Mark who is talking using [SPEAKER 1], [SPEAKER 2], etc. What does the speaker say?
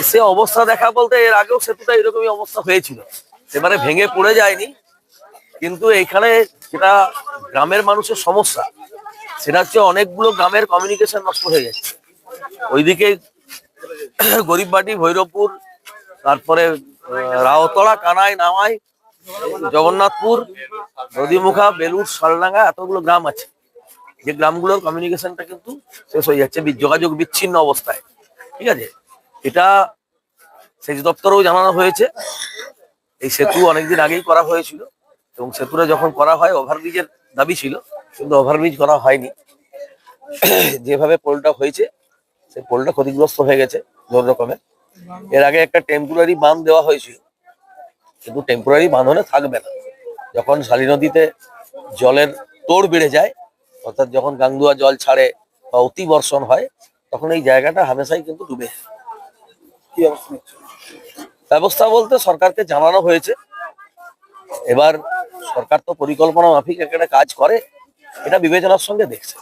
[SPEAKER 1] এসে অবস্থা দেখা বলতে এর আগেও সেতুটা এরকমই অবস্থা হয়েছিল। এবারে ভেঙে পড়ে যায়নি। কিন্তু এখানে যেটা গ্রামের মানুষের সমস্যা, সেটা হচ্ছে অনেকগুলো গ্রামের কমিউনিকেশন নষ্ট হয়ে যাচ্ছে। ওইদিকে গরিববাটি ভৈরবপুর, তারপরে রাওতলা, কানাই, নামাই, জগন্নাথপুর, নদীমুখা বেলুর শালডাঙ্গা, এতগুলো গ্রাম আছে। যে গ্রামগুলোর কমিউনিকেশনটা কিন্তু শেষ হয়ে যাচ্ছে যোগাযোগ বিচ্ছিন্ন অবস্থায়। ঠিক আছে? এটা সেচ দপ্তরেও জানানো হয়েছে। এই সেতু অনেকদিন আগেই করা হয়েছিল এবং সেতুটা যখন করা হয়, ওভারব্রিজের দাবি ছিল, কিন্তু ওভারব্রিজ করা হয়নি। যেভাবে পোলটা হয়েছে সেই পোলটা ক্ষতিগ্রস্ত হয়ে গেছে জোর রকমের এর আগে একটা টেম্পোরারি বাঁধ দেওয়া হয়েছিল, কিন্তু টেম্পোরারি বাঁধনে থাকবে না। যখন শালী নদীতে জলের তোড় বেড়ে যায়, অর্থাৎ যখন গাঙ্গুয়া জল ছাড়ে বা অতি বর্ষণ হয়, তখন এই জায়গাটা হামেশাই কিন্তু ডুবে। যায়।
[SPEAKER 2] কি অবস্থা?
[SPEAKER 1] ব্যবস্থা বলতে সরকারকে জানানো হয়েছে। এবার সরকার তো পরিকল্পনা মাফিক একটা কাজ করে, এটা বিবেচনার সঙ্গে দেখছে।